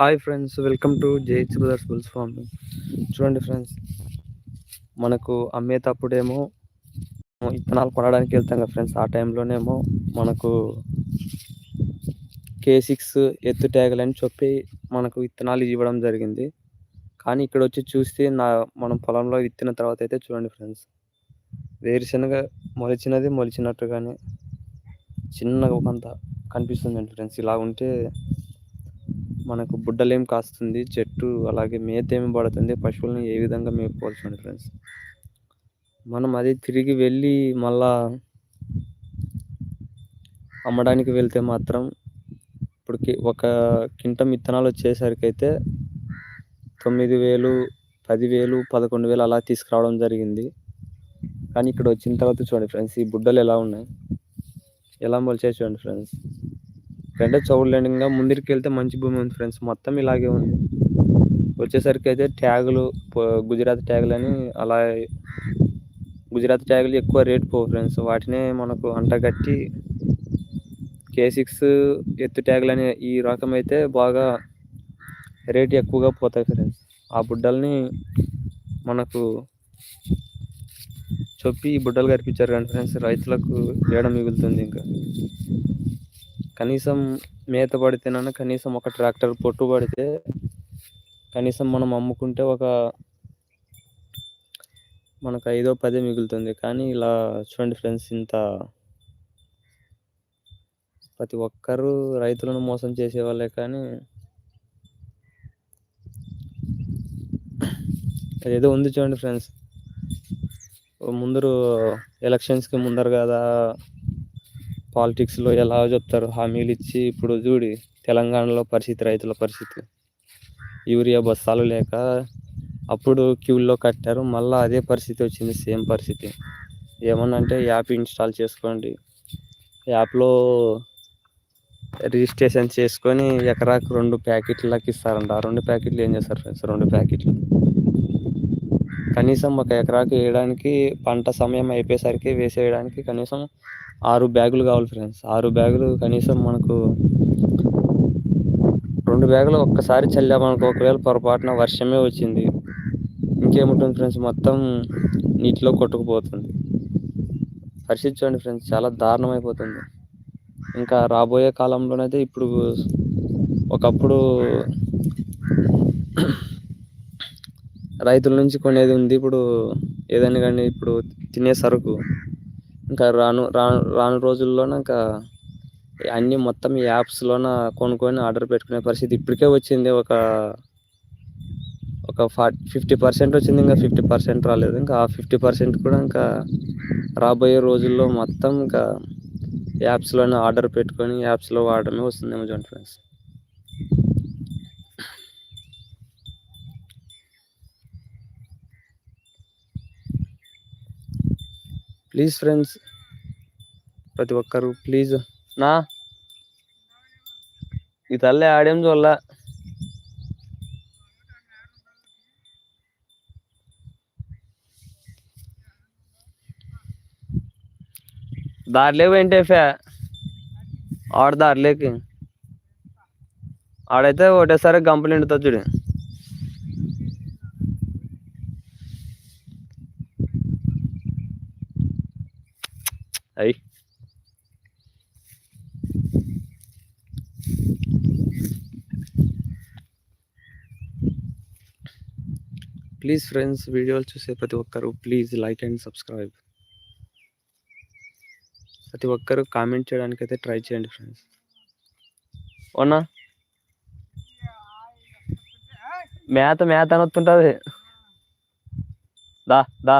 Hi friends welcome to JH brothers bulls farm చూడండి friends మనకు అమ్మేటప్పుడేమో విత్తనాలు కొనడానికి వెళ్తాం కదా ఫ్రెండ్స్ ఆ టైంలోనేమో మనకు కే సిక్స్ ఎత్తు ట్యాగులని చెప్పి మనకు విత్తనాలు ఇవ్వడం జరిగింది. కానీ ఇక్కడ వచ్చి చూస్తే నా మనం పొలంలో విత్తిన తర్వాత అయితే చూడండి ఫ్రెండ్స్ వేరుశనగ మొలిచినది మొలిచినట్టుగానే చిన్నగా కొంత కనిపిస్తుంది ఫ్రెండ్స్. ఇలా ఉంటే మనకు బుడ్డలేం కాస్తుంది చెట్టు అలాగే మేత ఏమి పడుతుంది పశువులను ఏ విధంగా మేపుకోవాల్సింది ఫ్రెండ్స్. మనం అది తిరిగి వెళ్ళి మళ్ళా అమ్మడానికి వెళ్తే మాత్రం ఇప్పుడు ఒక కింటం విత్తనాలు వచ్చేసరికి అయితే తొమ్మిది వేలు పదివేలు పదకొండు వేలు అలా తీసుకురావడం జరిగింది. కానీ ఇక్కడ వచ్చిన తర్వాత చూడండి ఫ్రెండ్స్ ఈ బుడ్డలు ఎలా ఉన్నాయి? ఎలా మొలిచాయి చూడండి ఫ్రెండ్స్. అంటే చూడలేండి ఇంకా ముందుకు వెళ్తే మంచి భూమి ఉంది ఫ్రెండ్స్. మొత్తం ఇలాగే ఉంది. వచ్చేసరికి అయితే ట్యాగులు గుజరాత్ ట్యాగులు అని అలా గుజరాత్ ట్యాగులు ఎక్కువ రేట్ పోవు ఫ్రెండ్స్. వాటినే మనకు అంటగట్టి కే సిక్స్ ఎత్తు ట్యాగులు అనే ఈ రకం అయితే బాగా రేట్ ఎక్కువగా పోతాయి ఫ్రెండ్స్. ఆ బుడ్డల్ని మనకు చెప్పి ఈ బుడ్డలు కనిపించారు కానీ ఫ్రెండ్స్. రైతులకు వేయడం మిగులుతుంది ఇంకా? కనీసం మేత పడితేనన్నా కనీసం ఒక ట్రాక్టర్ పొట్టు పడితే కనీసం మనం అమ్ముకుంటే ఒక మనకు ఐదో పదే మిగులుతుంది. కానీ ఇలా చూడండి ఫ్రెండ్స్ ఇంత ప్రతి ఒక్కరూ రైతులను మోసం చేసేవాళ్ళే కానీ ఏదో ఉంది చూడండి ఫ్రెండ్స్. ముందరు ఎలక్షన్స్కి ముందరు కదా పాలిటిక్స్లో ఎలా చెప్తారు హామీలు ఇచ్చి ఇప్పుడు చూడి తెలంగాణలో పరిస్థితి రైతుల పరిస్థితి. యూరియా బస్తాలు లేక అప్పుడు క్యూల్లో కట్టారు మళ్ళీ అదే పరిస్థితి వచ్చింది సేమ్ పరిస్థితి. ఏమన్నా అంటే యాప్ ఇన్స్టాల్ చేసుకోండి. యాప్లో రిజిస్ట్రేషన్ చేసుకొని ఎకరాకు రెండు ప్యాకెట్లకి ఇస్తారంట. ఆ రెండు ప్యాకెట్లు ఏం చేస్తారు ఫ్రెండ్స్? రెండు ప్యాకెట్లు. కనీసం ఒక ఎకరాకి వేయడానికి పంట సమయం అయిపోయేసరికి వేసేయడానికి కనీసం ఆరు బ్యాగులు కావాలి ఫ్రెండ్స్ ఆరు బ్యాగులు కనీసం మనకు రెండు బ్యాగులు ఒక్కసారి చల్లామనుకో ఒకవేళ పొరపాటున వర్షమే వచ్చింది ఇంకేముంటుంది ఫ్రెండ్స్ మొత్తం నీటిలో కొట్టుకుపోతుంది. పరిస్థితి చూడండి ఫ్రెండ్స్ చాలా దారుణం అయిపోతుంది ఇంకా రాబోయే కాలంలోనైతే ఇప్పుడు ఒకప్పుడు రైతుల నుంచి కొనేది ఉంది. ఇప్పుడు ఏదైనా కానీ ఇప్పుడు తినే సరుకు. ఇంకా రాను రాను రాను రోజుల్లోన ఇంకా అన్నీ మొత్తం యాప్స్లోన కొనుక్కొని ఆర్డర్ పెట్టుకునే పరిస్థితి ఇప్పటికే వచ్చింది. ఒక ఒక ఫార్టీ ఫిఫ్టీ పర్సెంట్ వచ్చింది. ఇంకా ఫిఫ్టీ పర్సెంట్ రాలేదు. ఇంకా ఆ ఫిఫ్టీ పర్సెంట్ కూడా ఇంకా రాబోయే రోజుల్లో మొత్తం ఇంకా యాప్స్లోనే ఆర్డర్ పెట్టుకొని యాప్స్లో వాడడమే వస్తుందేమో చూడండి ఫ్రెండ్స్. ప్లీజ్ ఫ్రెండ్స్ ప్రతి ఒక్కరు ప్లీజ్ నా? ఈ తల్లి ఆడేం చూడాల? దారిలోకి పోయింటే ఫే ఆడ దారిలేకి. ఆడైతే ఒకటేసారి గంపలు నిండుతుంది చూడు అయ్యి ప్లీజ్ ఫ్రెండ్స్ వీడియోలు చూసే ప్రతి ఒక్కరు ప్లీజ్ లైక్ అండ్ సబ్స్క్రైబ్ ప్రతి ఒక్కరు కామెంట్ చేయడానికి అయితే ట్రై చేయండి ఫ్రెండ్స్ ఓనా మేత మేత అని వస్తుంటుంది దా దా.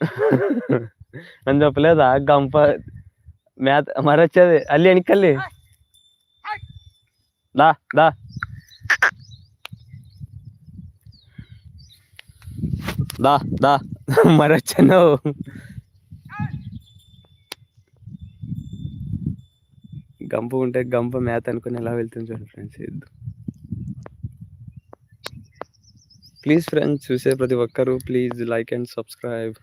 అని చెప్పలేదా? గంప మేత మరొచ్చేది. అల్లి వెనకల్లి దా దా. దా దా. మరి గంప ఉంటే గంప మేత అనుకుని ఎలా వెళ్తుంది చూడండి ఫ్రెండ్స్ ప్లీజ్ ఫ్రెండ్స్ చూసే ప్రతి ఒక్కరూ ప్లీజ్ లైక్ అండ్ సబ్స్క్రైబ్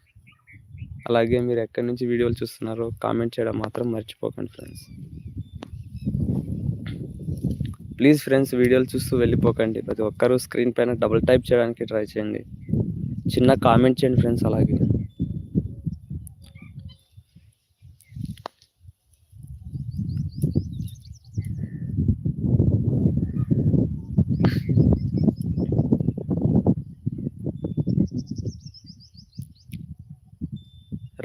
అలాగే మీరు ఎక్కడి నుంచి వీడియోలు చూస్తున్నారో కామెంట్ చేయడం మాత్రం మర్చిపోకండి ఫ్రెండ్స్ ప్లీజ్ ఫ్రెండ్స్ వీడియోలు చూస్తూ వెళ్ళిపోకండి. ప్రతి ఒక్కరూ స్క్రీన్ పైన డబుల్ టైప్ చేయడానికి ట్రై చేయండి. చిన్న కామెంట్ చేయండి ఫ్రెండ్స్ అలాగే.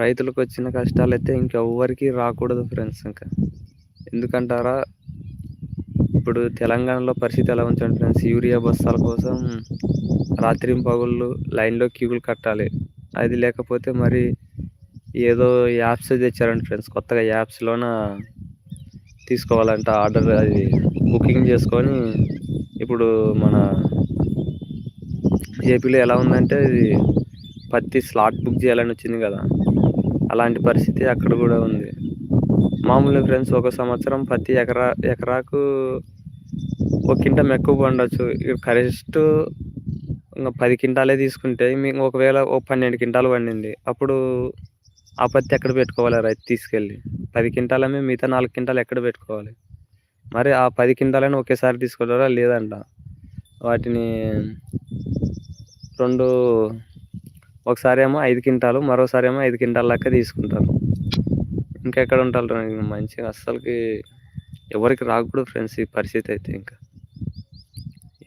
రైతులకు వచ్చిన కష్టాలు అయితే ఇంకెవ్వరికి రాకూడదు ఫ్రెండ్స్ ఇంకా. ఎందుకంటారా? ఇప్పుడు తెలంగాణలో పరిస్థితి ఎలా ఉంచండి ఫ్రెండ్స్. యూరియా బస్తాల కోసం రాత్రి పగుళ్ళు లైన్లో క్యూలు కట్టాలి. అది లేకపోతే మరి ఏదో యాప్స్ తెచ్చారండి ఫ్రెండ్స్. కొత్తగా యాప్స్లోన తీసుకోవాలంట ఆర్డర్ అది బుకింగ్ చేసుకొని ఇప్పుడు మన ఏపీలో ఎలా ఉందంటే ఇది పత్తి స్లాట్ బుక్ చేయాలని వచ్చింది కదా. అలాంటి పరిస్థితి అక్కడ కూడా ఉంది. మామూలు ఫ్రెండ్స్ ఒక సంవత్సరం పత్తి ఎకరా ఎకరాకు ఒక కింటం ఎక్కువ పండొచ్చు. కరెస్ట్ ఇంకా పది కింటాలే తీసుకుంటే మీకు ఒకవేళ ఒక పన్నెండు కింటాలు పండింది. అప్పుడు ఆ పత్తి ఎక్కడ పెట్టుకోవాలి రైతు తీసుకెళ్ళి? పది కింటాలమే మిగతా నాలుగు కింటాలు ఎక్కడ పెట్టుకోవాలి? మరి ఆ పది కింటాలని ఒకేసారి తీసుకోవాలా లేదంట? వాటిని రెండు ఒకసారి ఏమో ఐదు కింటాలు మరోసారి ఏమో ఐదు కింటాల లెక్క తీసుకుంటారు. ఇంకెక్కడ ఉంటారు మంచిగా అస్సలకి ఎవరికి రాకూడదు ఫ్రెండ్స్ ఈ పరిస్థితి అయితే ఇంకా.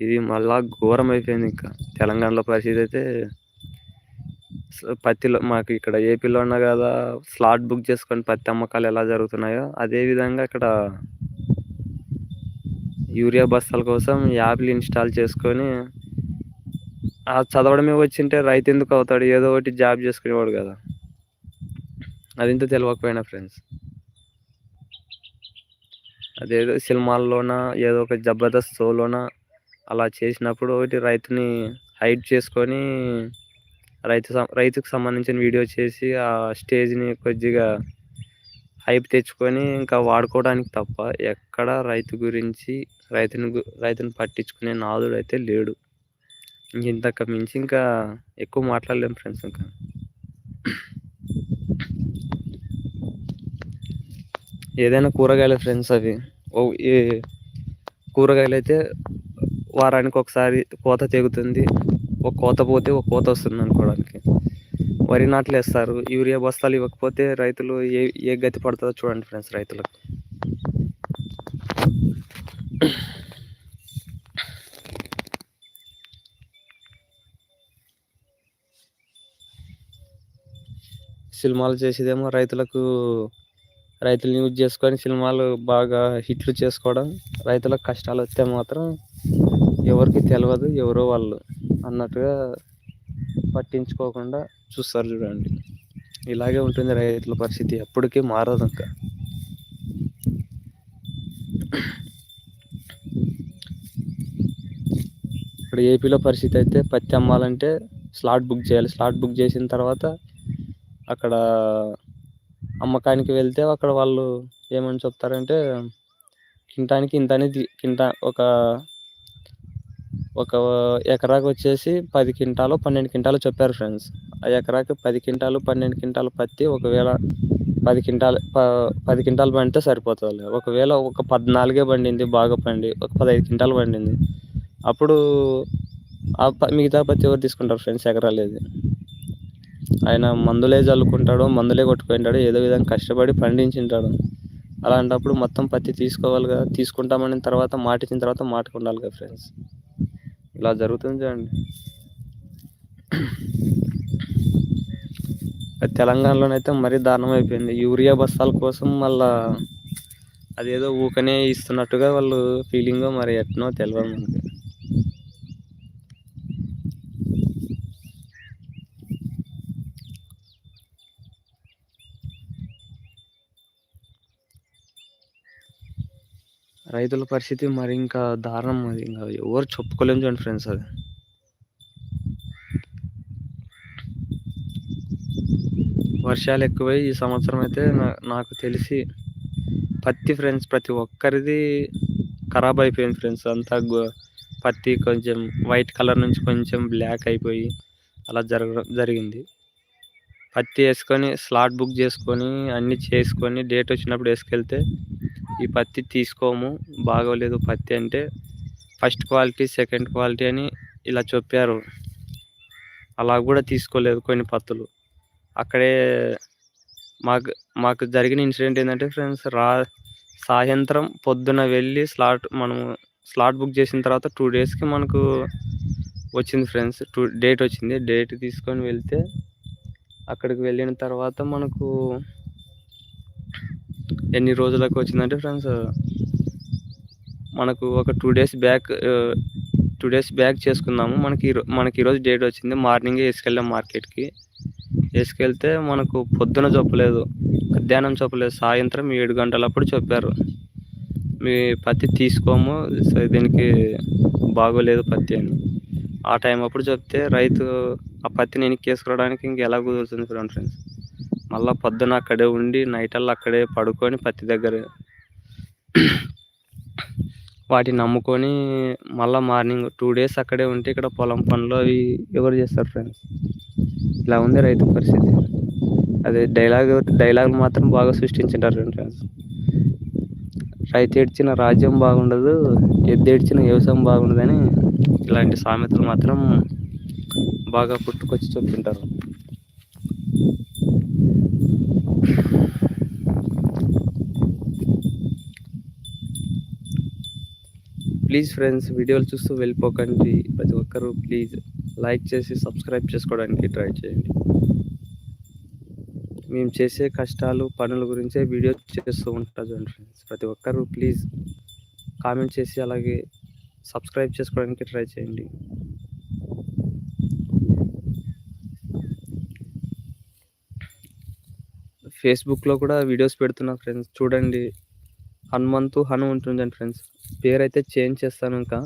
ఇది మళ్ళా ఘోరం అయిపోయింది ఇంకా. తెలంగాణలో పరిస్థితి అయితే పత్తిలో మాకు ఇక్కడ ఏపీలో ఉన్న కదా స్లాట్ బుక్ చేసుకొని పత్తి అమ్మకాలు ఎలా జరుగుతున్నాయో అదే విధంగా ఇక్కడ యూరియా బస్తాల కోసం యాప్లు ఇన్స్టాల్ చేసుకొని ఆ చదవడమే వచ్చింటే రైతు ఎందుకు అవుతాడు? ఏదో ఒకటి జాబ్ చేసుకునేవాడు కదా. అది ఇంత తెలియకపోయినా ఫ్రెండ్స్. అదేదో సినిమాల్లోన ఏదో ఒక జబర్దస్త్ షోలోన అలా చేసినప్పుడు ఒకటి రైతుని హైడ్ చేసుకొని రైతు రైతుకు సంబంధించిన వీడియో చేసి ఆ స్టేజ్ని కొద్దిగా హైప్ తెచ్చుకొని ఇంకా వాడుకోవడానికి తప్ప ఎక్కడ రైతు గురించి రైతుని రైతుని పట్టించుకునే నాదుడు అయితే లేడు. ఇంతకు మించి ఇంకా ఎక్కువ మాట్లాడలేము ఫ్రెండ్స్ ఇంకా. ఏదైనా కూరగాయలు ఫ్రెండ్స్ అవి. ఓ కూరగాయలు అయితే వారానికి ఒకసారి కోత తెగుతుంది. ఒక కోత పోతే ఒక కోత వస్తుంది అనుకోవడానికి. వరి నాట్లు వేస్తారు యూరియా బస్తాలు ఇవ్వకపోతే రైతులు ఏ ఏ గతి పడుతుందో చూడండి ఫ్రెండ్స్ రైతులకు. సినిమాలు చేసేదేమో రైతులకు రైతులను యూజ్ చేసుకొని సినిమాలు బాగా హిట్లు చేసుకోవడం రైతులకు కష్టాలు వస్తే మాత్రం ఎవరికి తెలియదు ఎవరో వాళ్ళు అన్నట్టుగా పట్టించుకోకుండా చూస్తారు చూడండి. ఇలాగే ఉంటుంది రైతుల పరిస్థితి ఎప్పటికీ మారదు ఇంకా. ఇప్పుడు ఏపీలో పరిస్థితి అయితే పత్తి అమ్మాలంటే స్లాట్ బుక్ చేయాలి. స్లాట్ బుక్ చేసిన తర్వాత అక్కడ అమ్మకానికి వెళ్తే అక్కడ వాళ్ళు ఏమని చెప్తారంటే కింటానికి ఇంత అనేది కింటా ఒక ఒక ఎకరాకు వచ్చేసి పది క్వింటాలు పన్నెండు క్వింటాలు చెప్పారు ఫ్రెండ్స్. ఆ ఎకరాకి పది క్వింటాలు పన్నెండు క్వింటాలు పత్తి ఒకవేళ పది క్వింటాలు ప పది క్వింటాలు పండితే సరిపోతుంది ఒకవేళ ఒక పద్నాలుగే పండింది బాగా పండి ఒక పదహైదు క్వింటాలు పండింది. అప్పుడు ఆ మిగతా పత్తి ఎవరు తీసుకుంటారు ఫ్రెండ్స్ ఎకరాలేదు ఆయన మందులే చల్లుకుంటాడు మందులే కొట్టుకుంటాడు ఏదో విధంగా కష్టపడి పండించింటాడు. అలాంటప్పుడు మొత్తం పత్తి తీసుకోవాలి కదా తీసుకుంటామని తర్వాత మాట ఇచ్చిన తర్వాత మాటకు ఉండాలి కదా ఫ్రెండ్స్ ఇలా జరుగుతుంది చూడండి. తెలంగాణలోనైతే మరీ దారుణం అయిపోయింది. యూరియా బస్తాల కోసం మళ్ళా అదేదో ఊకనే ఇస్తున్నట్టుగా వాళ్ళు ఫీలింగ్ మరి ఎట్నో తెలియదు మనకి. రైతుల పరిస్థితి మరి ఇంకా దారుణం అది. ఇంకా ఎవరు చెప్పుకోలేము చూడండి ఫ్రెండ్స్ అది. వర్షాలు ఎక్కువై ఈ సంవత్సరం అయితే నాకు తెలిసి పత్తి ఫ్రెండ్స్ ప్రతి ఒక్కరిది ఖరాబ్ అయిపోయింది ఫ్రెండ్స్. అంతా పత్తి కొంచెం వైట్ కలర్ నుంచి కొంచెం బ్లాక్ అయిపోయి అలా జరగడం జరిగింది. పత్తి వేసుకొని స్లాట్ బుక్ చేసుకొని అన్నీ చేసుకొని డేట్ వచ్చినప్పుడు వేసుకెళ్తే ఈ పత్తి తీసుకోము. బాగోలేదు పత్తి అంటే ఫస్ట్ క్వాలిటీ సెకండ్ క్వాలిటీ అని ఇలా చెప్పారు. అలా కూడా తీసుకోలేదు కొన్ని పత్తులు. అక్కడే మాకు మాకు జరిగిన ఇన్సిడెంట్ ఏంటంటే ఫ్రెండ్స్ రా సాయంత్రం పొద్దున వెళ్ళి స్లాట్ మనము స్లాట్ బుక్ చేసిన తర్వాత టూ డేస్కి మనకు వచ్చింది ఫ్రెండ్స్. టూ డేట్ వచ్చింది. డేట్ తీసుకొని వెళ్తే అక్కడికి వెళ్ళిన తర్వాత మనకు ఎన్ని రోజులకు వచ్చిందంటే ఫ్రెండ్స్ మనకు ఒక two days back two days back చేసుకున్నాము. మనకి మనకి ఈరోజు డేట్ వచ్చింది. మార్నింగే వేసుకెళ్ళాం మార్కెట్కి. వేసుకెళ్తే మనకు పొద్దున చెప్పలేదు మధ్యాహ్నం చెప్పలేదు సాయంత్రం ఏడు గంటలప్పుడు చెప్పారు. మీ పత్తి తీసుకోము దీనికి బాగోలేదు పత్తి అని. ఆ టైం అప్పుడు చెప్తే రైతు ఆ పత్తిని వెనక్కి వేసుకోవడానికి ఇంక ఎలా కుదురుతుంది ఫ్రెండ్స్. మళ్ళీ పొద్దున అక్కడే ఉండి నైట్ అల్లా అక్కడే పడుకొని పత్తి దగ్గర వాటిని నమ్ముకొని మళ్ళీ మార్నింగ్ టూ డేస్ అక్కడే ఉంటే ఇక్కడ పొలం పనులు అవి ఎవరు చేస్తారు ఫ్రెండ్స్? ఇలా ఉంది రైతు పరిస్థితి. అదే డైలాగ్ డైలాగ్ మాత్రం బాగా సృష్టించారు ఫ్రెండ్స్. రైతు ఏడ్చిన రాజ్యం బాగుండదు ఎద్దు ఏడ్చిన వ్యవసాయం బాగుండదని ఇలాంటి సామెతలు మాత్రం బాగా పుట్టుకొచ్చి చెప్తుంటారు ప్లీజ్ ఫ్రెండ్స్ వీడియోలు చూస్తూ వెళ్ళిపోకండి. ప్రతి ఒక్కరూ ప్లీజ్ లైక్ చేసి సబ్స్క్రైబ్ చేసుకోవడానికి ట్రై చేయండి. మేము చేసే కష్టాలు పనుల గురించే వీడియో చేస్తూ ఉంటాం చూడండి ఫ్రెండ్స్. ప్రతి ఒక్కరూ ప్లీజ్ కామెంట్ చేసి అలాగే సబ్స్క్రైబ్ చేసుకోవడానికి ట్రై చేయండి. ఫేస్బుక్లో కూడా వీడియోస్ పెడుతున్నా ఫ్రెండ్స్ చూడండి. హనుమంతు హను ఉంటుందండి ఫ్రెండ్స్ పేరు అయితే చేంజ్ చేస్తాను ఇంకా.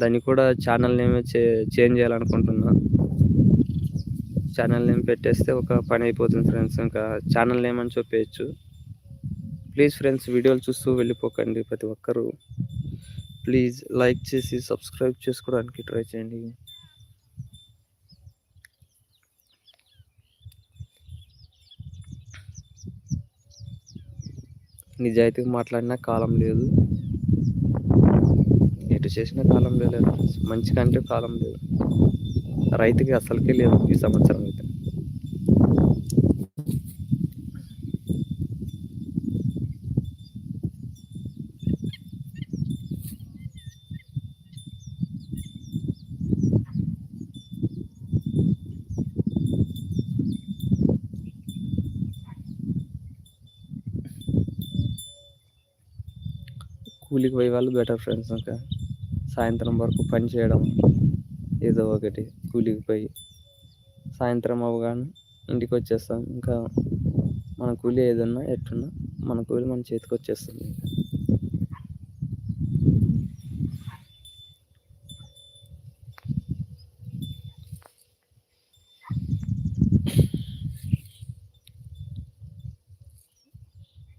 దాన్ని కూడా ఛానల్ నేమ్ చే చేంజ్ చేయాలనుకుంటున్నా. ఛానల్ నేమ్ పెట్టేస్తే ఒక పని అయిపోతుంది ఫ్రెండ్స్ ఇంకా ఛానల్ నేమ్ అని చెప్పేయచ్చు. ప్లీజ్ ఫ్రెండ్స్ వీడియోలు చూస్తూ వెళ్ళిపోకండి ప్రతి ఒక్కరూ. ప్లీజ్ లైక్ చేసి సబ్స్క్రైబ్ చేసుకోవడానికి ట్రై చేయండి. నిజాయితీగా మాట్లాడిన కాలం లేదు. ఎటు చేసిన కాలం లేదు. మంచి కంటే కాలం లేదు. రైతుకి అసలుకే లేదు ఈ సంవత్సరం. ఇంటికి పోయే వాళ్ళు బెటర్ ఫ్రెండ్స్ ఇంకా. సాయంత్రం వరకు పని చేయడం ఏదో ఒకటి కూలికి పోయి సాయంత్రం అవగానే ఇంటికి వచ్చేస్తాం. ఇంకా మన కూలి ఏదన్నా ఎట్టున్నా మన కూలి మన చేతికి వచ్చేస్తుంది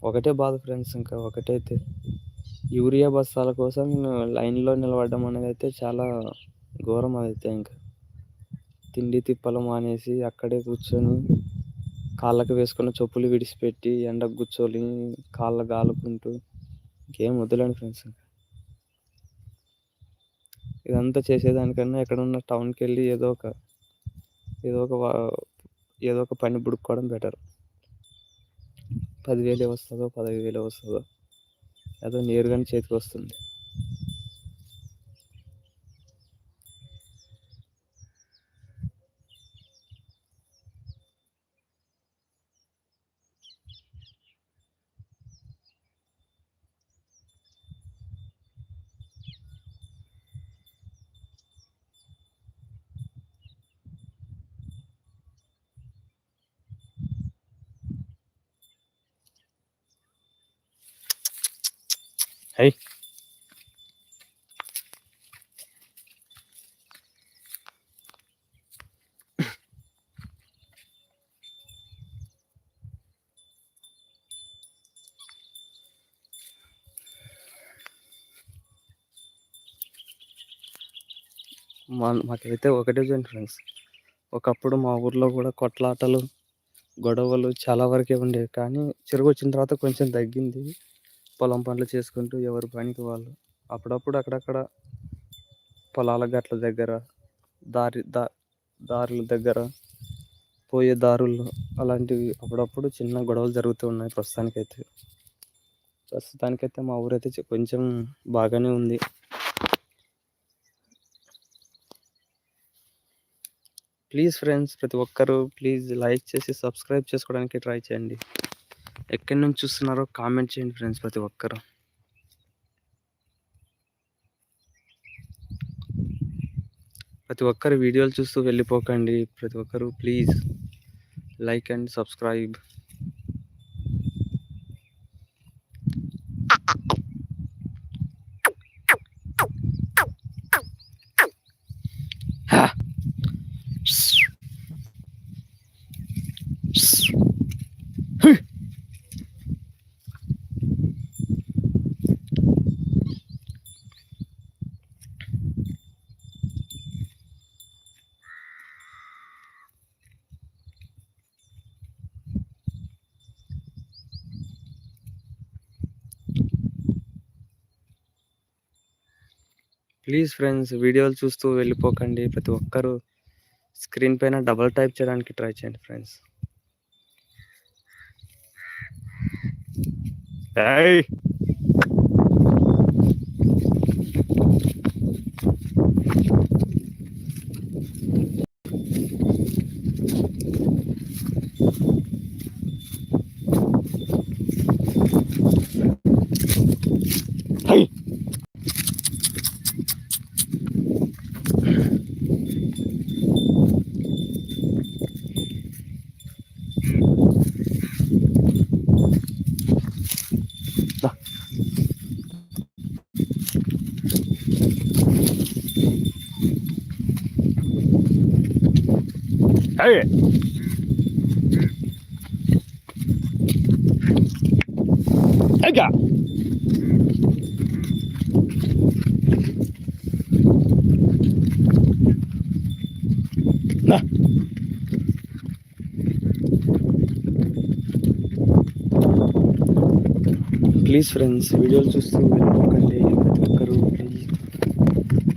ఒకటే బాధ ఫ్రెండ్స్ ఇంకా ఒకటైతే యూరియా బస్తాల కోసం లైన్లో నిలబడడం అనేది అయితే చాలా ఘోరం అదైతే ఇంకా. తిండి తిప్పలు మానేసి అక్కడే కూర్చొని కాళ్ళకు వేసుకున్న చెప్పులు విడిచిపెట్టి ఎండకు కూర్చొని కాళ్ళ గాలుకుంటూ ఇంకేం వద్దులేండి ఫ్రెండ్స్ ఇంకా. ఇదంతా చేసేదానికన్నా ఎక్కడున్న టౌన్కి వెళ్ళి ఏదో ఒక ఏదో ఒక ఏదో ఒక పని బుడుక్కోవడం బెటర్. పదివేలు వస్తుందో పదహైదు వేలే వస్తుందో. ఏదో నేరుగానే చేతికి వస్తుంది. Hey. మా మాకైతే ఒకటే చూడండి ఫ్రెండ్స్. ఒకప్పుడు మా ఊర్లో కూడా కొట్లాటలు గొడవలు చాలా వరకే ఉండేవి. కానీ చెరువు వచ్చిన తర్వాత కొంచెం తగ్గింది. పొలం పనులు చేసుకుంటూ ఎవరి పనికి వాళ్ళు. అప్పుడప్పుడు అక్కడక్కడ పొలాల గట్ల దగ్గర దారి దా దారుల దగ్గర పోయే దారుల్లో అలాంటివి అప్పుడప్పుడు చిన్న గొడవలు జరుగుతూ ఉన్నాయి ప్రస్తుతానికైతే. ప్రస్తుతానికైతే మా ఊరైతే కొంచెం బాగానే ఉంది. ప్లీజ్ ఫ్రెండ్స్ ప్రతి ఒక్కరూ ప్లీజ్ లైక్ చేసి సబ్స్క్రైబ్ చేసుకోవడానికి ట్రై చేయండి. ఎక్కడి నుంచి చూస్తున్నారో కామెంట్ చేయండి ఫ్రెండ్స్ ప్రతి ఒక్కరు. ప్రతి ఒక్కరు వీడియోలు చూస్తూ వెళ్ళిపోకండి. ప్రతి ఒక్కరు please like and subscribe. Please friends వీడియోలు చూస్తూ వెళ్ళిపోకండి. ప్రతి ఒక్కరూ స్క్రీన్ పైన డబల్ టైప్ చేయడానికి ట్రై చేయండి ఫ్రెండ్స్. హై హైగా నా ప్లీజ్ ఫ్రెండ్స్ వీడియోలు చూస్తూ వెళ్ళిపోకండి ప్రతి ఒక్కరు please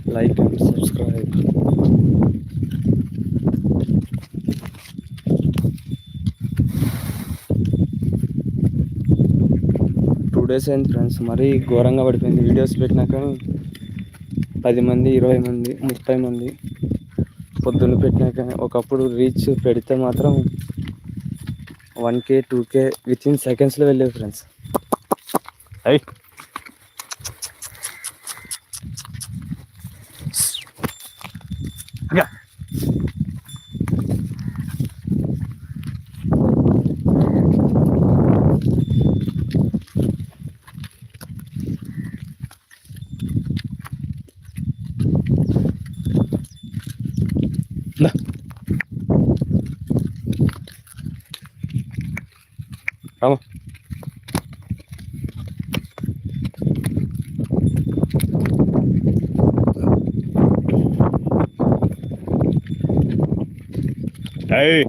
like and subscribe two అయింది ఫ్రెండ్స్ మరీ ఘోరంగా పడిపోయింది. వీడియోస్ పెట్టినాక పది మంది ఇరవై మంది ముప్పై మంది పొద్దున్న పెట్టినాక ఒకప్పుడు రీచ్ పెడితే మాత్రం one K two K within సెకండ్స్లో వెళ్ళేవి ఫ్రెండ్స్ అయ్యి అయ్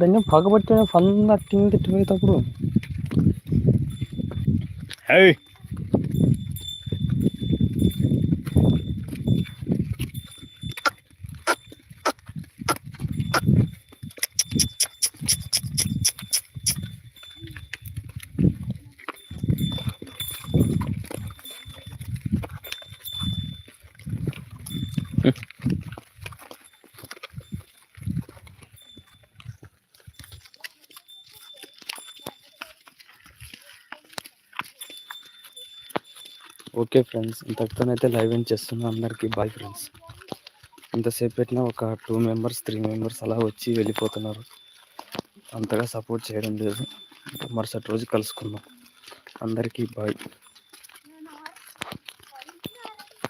దాన్ని పగబట్టిన ఫన్ తిండి తిట్టిపోయేటప్పుడు అయ్ ఓకే ఫ్రెండ్స్ ఇంతటితోనైతే లైవ్ ఎండ్ చేస్తున్నాను అందరికీ. Bye friends. ఇంతసేపు పెట్టినా ఒక టూ మెంబర్స్ త్రీ మెంబర్స్ అలా వచ్చి వెళ్ళిపోతున్నారు. అంతగా సపోర్ట్ చేయడం లేదు. మరుసటి రోజు కలుసుకుందాం. అందరికీ బాయ్